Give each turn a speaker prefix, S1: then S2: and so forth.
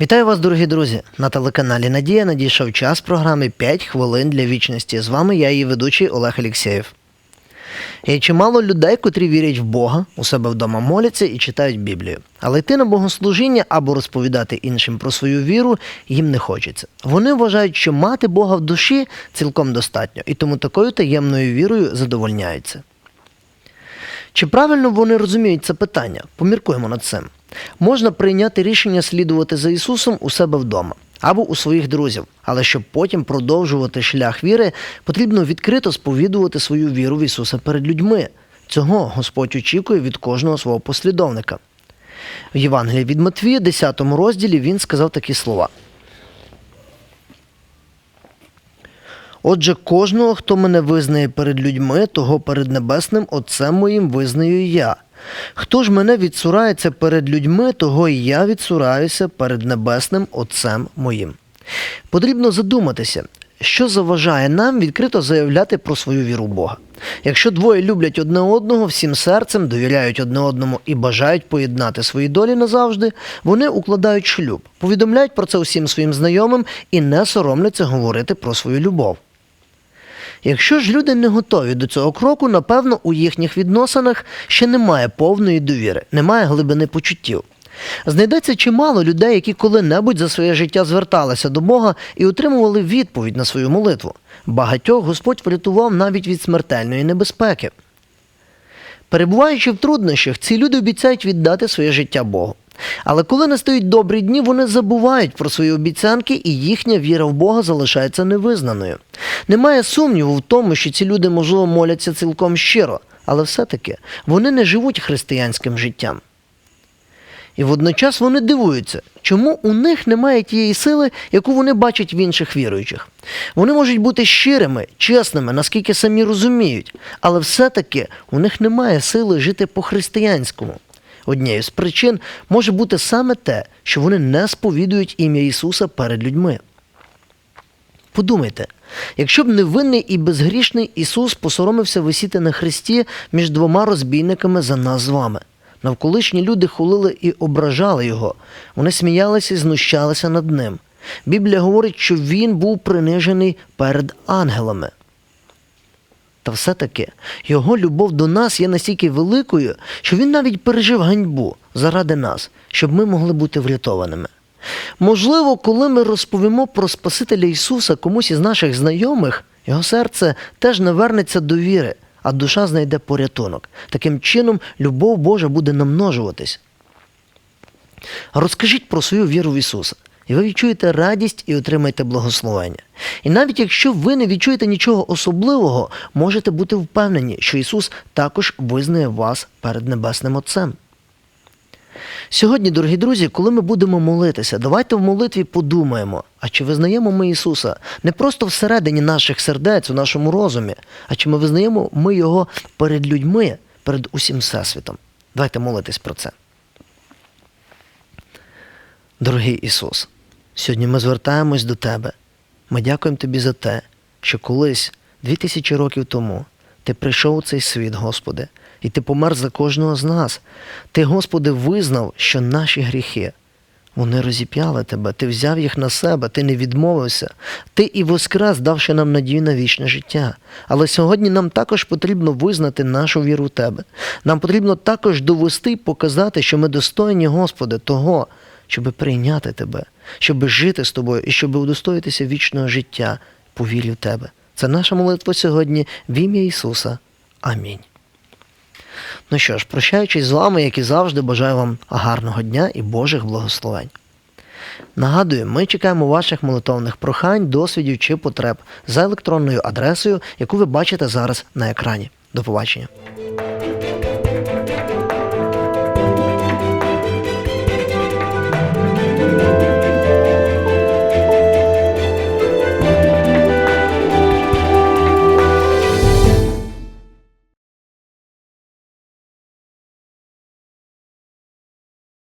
S1: Вітаю вас, дорогі друзі! На телеканалі Надія надійшов час програми «5 хвилин для вічності. З вами я, її ведучий Олег Алєксєєв. Є чимало людей, котрі вірять в Бога, у себе вдома моляться і читають Біблію. Але йти на богослужіння або розповідати іншим про свою віру їм не хочеться. Вони вважають, що мати Бога в душі цілком достатньо, і тому такою таємною вірою задовольняються. Чи правильно вони розуміють це питання? Поміркуємо над цим. Можна прийняти рішення слідувати за Ісусом у себе вдома або у своїх друзів, але щоб потім продовжувати шлях віри, потрібно відкрито сповідувати свою віру в Ісуса перед людьми. Цього Господь очікує від кожного свого послідовника. В Євангелії від Матвія, 10 розділі, він сказав такі слова. Отже, кожного, хто мене визнає перед людьми, того перед небесним Отцем моїм визнаю я. Хто ж мене відсурається перед людьми, того і я відсураюся перед небесним Отцем моїм. Потрібно задуматися, що заважає нам відкрито заявляти про свою віру Бога. Якщо двоє люблять одне одного всім серцем, довіряють одне одному і бажають поєднати свої долі назавжди, вони укладають шлюб, повідомляють про це усім своїм знайомим і не соромляться говорити про свою любов. Якщо ж люди не готові до цього кроку, напевно, у їхніх відносинах ще немає повної довіри, немає глибини почуттів. Знайдеться чимало людей, які коли-небудь за своє життя зверталися до Бога і отримували відповідь на свою молитву. Багатьох Господь врятував навіть від смертельної небезпеки. Перебуваючи в труднощах, ці люди обіцяють віддати своє життя Богу. Але коли настають добрі дні, вони забувають про свої обіцянки, і їхня віра в Бога залишається невизнаною. Немає сумніву в тому, що ці люди, можливо, моляться цілком щиро, але все-таки вони не живуть християнським життям. І водночас вони дивуються, чому у них немає тієї сили, яку вони бачать в інших віруючих. Вони можуть бути щирими, чесними, наскільки самі розуміють, але все-таки у них немає сили жити по-християнському. Однією з причин може бути саме те, що вони не сповідують ім'я Ісуса перед людьми. Подумайте, якщо б невинний і безгрішний Ісус посоромився висіти на хресті між двома розбійниками за нас з вами. Навколишні люди хулили і ображали його. Вони сміялися і знущалися над ним. Біблія говорить, що він був принижений перед ангелами. Та все-таки його любов до нас є настільки великою, що він навіть пережив ганьбу заради нас, щоб ми могли бути врятованими. Можливо, коли ми розповімо про Спасителя Ісуса комусь із наших знайомих, його серце теж навернеться до віри, а душа знайде порятунок. Таким чином, любов Божа буде намножуватись. Розкажіть про свою віру в Ісуса, і ви відчуєте радість і отримаєте благословення. І навіть якщо ви не відчуєте нічого особливого, можете бути впевнені, що Ісус також визнає вас перед Небесним Отцем. Сьогодні, дорогі друзі, коли ми будемо молитися, давайте в молитві подумаємо, а чи визнаємо ми Ісуса не просто всередині наших сердець, у нашому розумі, а чи ми визнаємо ми Його перед людьми, перед усім Всесвітом. Давайте молитись про це. Дорогий Ісус, сьогодні ми звертаємось до Тебе. Ми дякуємо Тобі за те, що колись, дві тисячі років тому, Ти прийшов у цей світ, Господи, і Ти помер за кожного з нас. Ти, Господи, визнав, що наші гріхи, вони розіп'яли Тебе, Ти взяв їх на себе, Ти не відмовився, Ти і воскрес, давши нам надію на вічне життя. Але сьогодні нам також потрібно визнати нашу віру в Тебе. Нам потрібно також довести і показати, що ми достойні, Господи, того, щоб прийняти Тебе, щоб жити з Тобою і щоб удостоїтися вічного життя по вірі в Тебе. Це наша молитва сьогодні в ім'я Ісуса. Амінь. Ну що ж, прощаючись з вами, як і завжди, бажаю вам гарного дня і Божих благословень. Нагадую, ми чекаємо ваших молитовних прохань, досвідів чи потреб за електронною адресою, яку ви бачите зараз на екрані. До побачення.